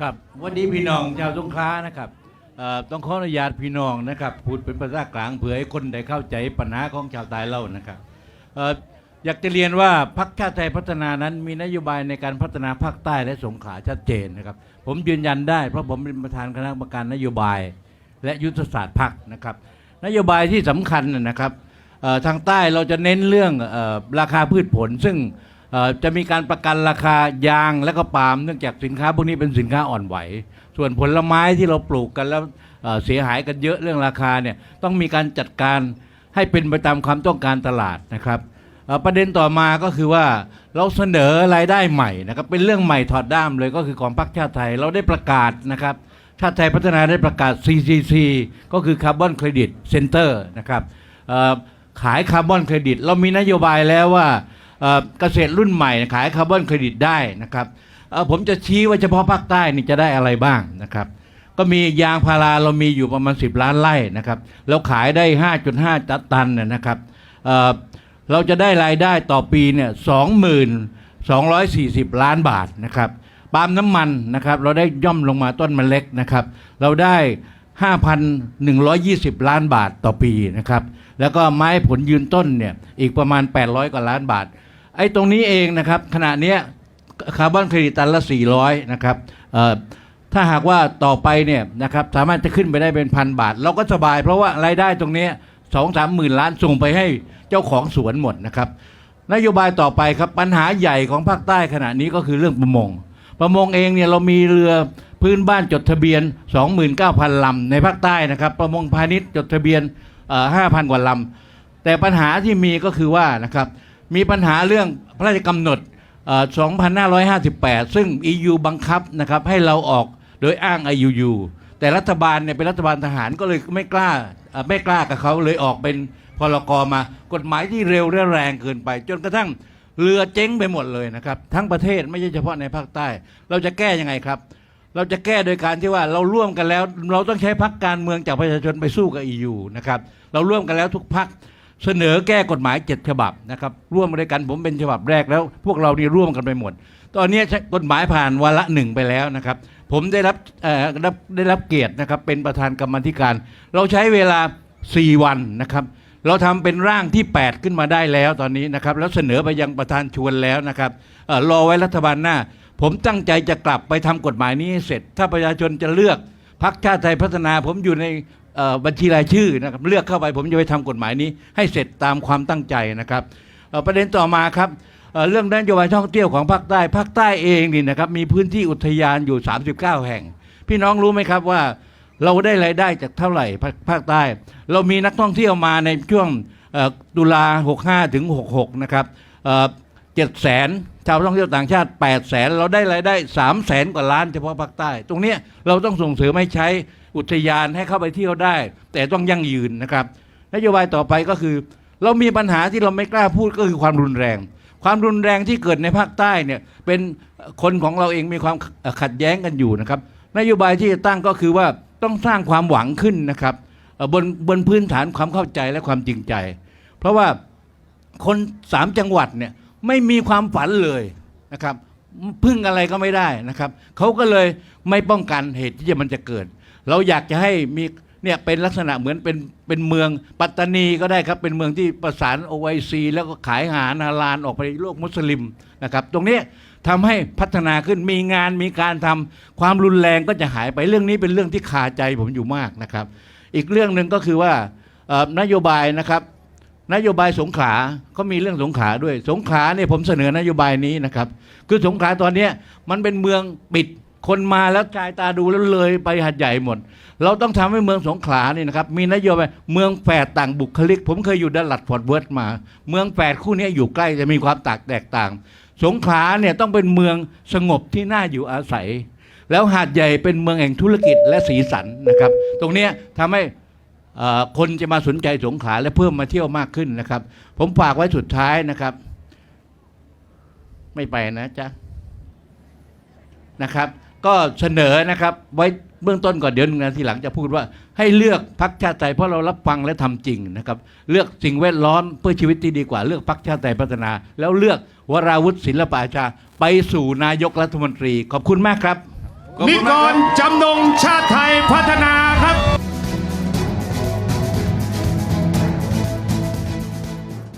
ครับวันนี้พี่น้องชาวสงขลานะครับเอ่อต้องขออนุญาตพี่น้องนะครับพูดเป็นภาษากลางเผื่อให้คนได้เข้าใจปัญหาของชาวใต้เรานะครับเอ่ออยากจะเรียนว่าพรรคชาติไทยพัฒนานั้นมีนโยบายในการพัฒนาภาคใต้และสงขลาชัดเจนนะครับ ผมยืนยันได้เพราะผมเป็นประธานคณะกรรมการนโยบาย และยุทธศาสตร์พรรคนะครับ นโยบายที่สำคัญนะครับเอ่อทางใต้เราจะเน้นเรื่องเออราคาพืชผลซึ่ง เอ่อจะมีการประกันราคายางและก็ปาล์มเนื่องจากสินค้าพวกนี้เป็นสินค้าอ่อนไหว ส่วนผลไม้ที่เราปลูกกันแล้วเอ่อเสียหายกันเยอะเรื่องราคาเนี่ยต้องมีการจัดการให้เป็นไปตามความต้องการตลาดนะครับเอ่อประเด็นต่อมาก็คือว่าเราเสนอรายได้ใหม่นะครับเป็นเรื่องใหม่ถอดด้ามเลยก็คือของพรรคชาติไทยเราได้ประกาศนะครับ ชาติไทยพัฒนาได้ประกาศ CCC ก็คือคาร์บอนเครดิตเซ็นเตอร์นะครับเอ่อขายคาร์บอนเครดิต เรามีนโยบายแล้วว่า เกษตรรุ่นใหม่ขายคาร์บอนเครดิตได้นะครับผมจะชี้ว่าเฉพาะภาคใต้นี่จะได้อะไรบ้างนะครับ ก็มียางพาราเรามีอยู่ประมาณ 10 ล้านไร่นะครับเราขายได้ 5.5 ตัตันเนยนะครับเเราจะได้รายได้ต่อปีเนี่ย2240 ล้านบาทนะครับปาล์มน้ำมันนะครับ เราได้ย่อมลงมาต้นมันเล็กนะครับ เราได้ 5,120 ล้านบาทต่อปีนะครับ แล้วก็ไม้ผลยืนต้นเนี่ยอีกประมาณ 800 กว่าล้านบาท ไอ้ตรงนี้เองนะครับขณะเนี้ยคาร์บอนเครดิตตันละ 400 นะครับถ้าหากว่าต่อไปเนี่ยนะครับสามารถจะขึ้นไปได้เป็นพันบาท เราก็สบายเพราะว่ารายได้ตรงนี้สองสามหมื่นล้านส่งไปให้เจ้าของสวนหมดนะครับ นโยบายต่อไปครับปัญหาใหญ่ของภาคใต้ขณะนี้ก็คือเรื่องประมง ประมงเองเนี่ยเรามีเรือพื้นบ้านจดทะเบียน 29,000ลำในภาคใต้นะครับ ประมงพาณิชย์จดทะเบียน5,000 กว่าลำแต่ปัญหาที่มีก็คือว่านะครับ มีปัญหาเรื่องพระราชกำหนดเอ่อ2558 ซึ่ง EU บังคับนะครับให้เราออกโดยอ้าง IUU แต่รัฐบาลเนี่ยเป็นรัฐบาลทหารก็เลยไม่กล้าเอ่อไม่กล้ากับเขาเลยออกเป็นพรกมากฎหมายที่เร็วและแรงเกินไป จนกระทั่งเรือเจ๊งไปหมดเลยนะครับ ทั้งประเทศไม่ใช่เฉพาะในภาคใต้ เราจะแก้ยังไงครับ เราจะแก้โดยการที่ว่าเราร่วมกันแล้ว เราต้องใช้พักการเมืองจากประชาชนไปสู้กับ EU นะครับเราร่วมกันแล้วทุกพัก เสนอแก้กฎหมายเจ็ดฉบับนะครับร่วมด้วยกันผมเป็นฉบับแรกแล้ว พวกเรานี่ร่วมกันไปหมด ตอนนี้กฎหมายผ่านวาระหนึ่งไปแล้วนะครับ ผมได้รับได้รับได้รับเกียรตินะครับเป็นประธานกรรมธิการ เราใช้เวลา 4 วันนะครับเราทำเป็นร่างที่ 8 ขึ้นมาได้แล้วตอนนี้นะครับแล้วเสนอไปยังประธานชวนแล้วนะครับเออรอไว้รัฐบาลหน้า ผมตั้งใจจะกลับไปทำกฎหมายนี้ให้เสร็จ ถ้าประชาชนจะเลือกพรรคชาติไทยพัฒนา ผมอยู่ใน บัญชีรายชื่อนะครับเลือกเข้าไปผมจะไปทำกฎหมายนี้ ให้เสร็จตามความตั้งใจนะครับประเด็นต่อมาครับเรื่องนโยบายท่องเที่ยวของภาคใต้ภาคใต้เองนี่นะครับมีพื้นที่อุทยานอยู่ 39 แห่ง พี่น้องรู้ไหมครับว่าเราได้รายได้จากเท่าไหร่ภาคใต้ เรามีนักท่องเที่ยวมาในช่วงตุลา65ถึง66นะครับ เจ็ดแสนชาวท่องเที่ยวต่างชาติ8แสนเราได้รายได้3แสนกว่าล้านเฉพาะภาคใต้ ตรงนี้เราต้องส่งเสริมให้ใช้อุทยานให้เข้าไปเที่ยวได้ แต่ต้องยั่งยืนนะครับนโยบายต่อไปก็คือ เรามีปัญหาที่เราไม่กล้าพูดก็คือความรุนแรง ความรุนแรงที่เกิดในภาคใต้เนี่ยเป็นคนของเราเองมีความขัดแย้งกันอยู่นะครับนโยบายที่จะตั้งก็คือว่าต้องสร้างความหวังขึ้นนะครับบนบนพื้นฐานความเข้าใจและความจริงใจ เพราะว่าคนสามจังหวัดเนี่ย ไม่มีความฝันเลยนะครับพึ่งอะไรก็ไม่ได้นะครับเขาก็เลยไม่ป้องกันเหตุที่จะมันจะเกิด เราอยากจะให้มีเนี่ยเป็นลักษณะเหมือนเป็นเป็นเมืองปัตตานีก็ได้ครับ เป็นเมืองที่ประสานโอไวซีแล้วก็ขายอาหารฮาลาลออกไปโลกมุสลิมนะครับ ตรงนี้ยทำให้พัฒนาขึ้นมีงานมีการทำความรุนแรงก็จะหายไปเรื่องนี้เป็นเรื่องที่คาใจผมอยู่มากนะครับ อีกเรื่องหนึ่งก็คือว่านโยบายนะครับ นโยบายสงขลาก็มีเรื่องสงขลาด้วย สงขลาเนี่ยผมเสนอนโยบายนี้นะครับ คือสงขลาตอนเนี้ยมันเป็นเมืองปิดคนมาแล้วชายตาดูแล้วเลยไปหัดใหญ่หมด เราต้องทำให้เมืองสงขลาเนี่ยนะครับมีนโยบายเมืองแฝดต่างบุคลิก ผมเคยอยู่ดัลลัดฟอร์ดเวิร์ดมา เมืองแฝดคู่นี้อยู่ใกล้จะมีความแตกต่าง สงขลาเนี่ยต้องเป็นเมืองสงบที่น่าอยู่อาศัย แล้วหาดใหญ่เป็นเมืองแห่งธุรกิจและสีสันนะครับ ตรงนี้ยทำให้ คนจะมาสนใจสงขลาและเพิ่มมาเที่ยวมากขึ้นนะครับ ผมฝากไว้สุดท้ายนะครับ ไม่ไปนะจ๊ะนะครับ ก็เสนอนะครับ ไว้เบื้องต้นก่อนเดี๋ยวหนึ่งนาทีหลังจะพูดว่า ให้เลือกพักชาติไทยเพราะเรารับฟังและทำจริงนะครับ เลือกสิ่งแวดล้อมเพื่อชีวิตที่ดีกว่า เลือกพักชาติไทยพัฒนา แล้วเลือกวราวุฒิศิลปอาชา ไปสู่นายกรัฐมนตรี ขอบคุณมากครับขอบนิคุณกมาครับ